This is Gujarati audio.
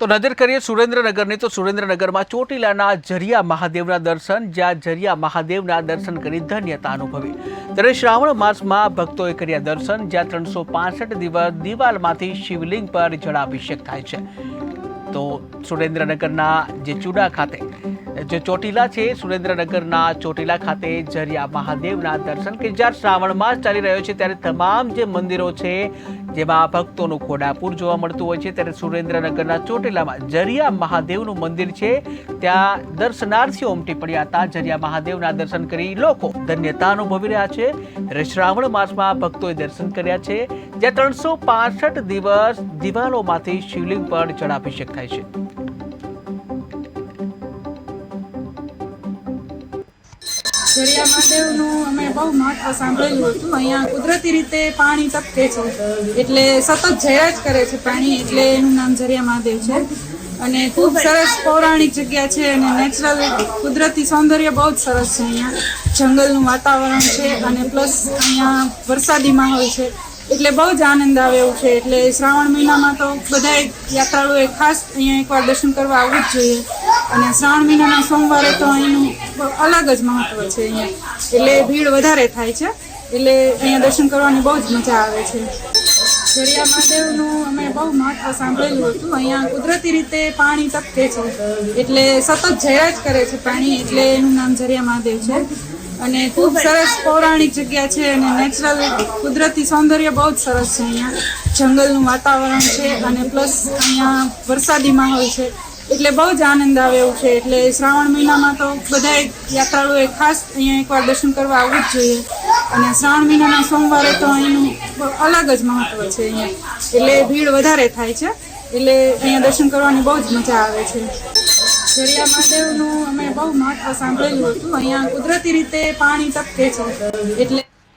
તો નજર કરીએ સુરેન્દ્રનગરની, તો સુરેન્દ્રનગરમાં ચોટીલાના જરિયા મહાદેવના દર્શન, જ્યાં જરિયા મહાદેવના દર્શન કરી ધન્યતા અનુભવી. ત્યારે શ્રાવણ માસમાં ભક્તોએ કર્યા દર્શન, જ્યાં ત્રણસો પાસઠ દિવસ દિવાલમાંથી શિવલિંગ પર જળાભિષેક થાય છે. તો સુરેન્દ્રનગરના જે ચુડા ખાતે જે ચોટીલા છે, સુરેન્દ્રનગરના ચોટીલા ખાતે જરિયા મહાદેવના દર્શન કે જ્યાં શ્રાવણ માસ ચાલી રહ્યો છે, ત્યારે તમામ જે મંદિરો છે, જેમાં ભક્તોનું ખોડાપુર જોવા મળતું હોય છે, ત્યારે સુરેન્દ્રનગરના ચોટીલામાં જરિયા મહાદેવનું મંદિર છે. ત્યાં દર્શનાર્થીઓ ઉમટી પડ્યા હતા. જરિયા મહાદેવના દર્શન કરી લોકો ધન્યતા અનુભવી રહ્યા છે. શ્રાવણ માસમાં ભક્તોએ દર્શન કર્યા છે. જ્યાં ત્રણસો દિવસ દિવાલોમાંથી શિવલિંગ પર જળાભિષેક થાય છે. જરિયા મહાદેવનું અમે બહુ મહત્વ સાંભળેલું હતું. અહીંયા કુદરતી રીતે પાણી ટપકે છે. એટલે સતત જયા જ કરે છે પાણી. એટલે એનું નામ જરિયા મહાદેવ છે. અને ખૂબ સરસ પૌરાણિક જગ્યા છે અને નેચરલ કુદરતી સૌંદર્ય બહુ જ સરસ છે અહીંયા. જંગલનું વાતાવરણ છે અને પ્લસ અહીંયા વરસાદી માહોલ છે. એટલે બહુ જ આનંદ આવે એવું છે. એટલે શ્રાવણ મહિનામાં તો બધા યાત્રાળુઓએ ખાસ અહીંયા એકવાર દર્શન કરવા આવવું જ જોઈએ. અને શ્રાવણ મહિનાના સોમવારે તો અહીંનું અલગ જ મહત્વ છે અહીંયા. એટલે ભીડ વધારે થાય છે. એટલે અહીંયા દર્શન કરવાની બહુ જ મજા આવે છે. જરિયા મહાદેવનું અમે બહુ મહત્વ સાંભળેલું હતું. અહીંયા કુદરતી રીતે પાણી ટપકે છે. એટલે સતત જયા જ કરે છે પાણી. એટલે એનું નામ જરિયા મહાદેવ છે. અને ખૂબ સરસ પૌરાણિક જગ્યા છે અને નેચરલ કુદરતી સૌંદર્ય બહુ જ સરસ છે અહીંયા. જંગલનું વાતાવરણ છે અને પ્લસ અહીંયા વરસાદી માહોલ છે. એટલે બહુ જ આનંદ આવે એવું છે. એટલે શ્રાવણ મહિનામાં તો બધા યાત્રાળુએ ખાસ અહીંયા એકવાર દર્શન કરવા આવવું જ જોઈએ. અને શ્રાવણ મહિનાના સોમવારે તો અહીંનું અલગ જ મહત્વ છે અહીંયા. એટલે ભીડ વધારે થાય છે. એટલે અહીંયા દર્શન કરવાની બહુ જ મજા આવે છે. જરિયા મહાદેવનું અમે બહુ મહત્વ સાંભળેલું હતું. અહીંયા કુદરતી રીતે પાણી ટપકે છે. એટલે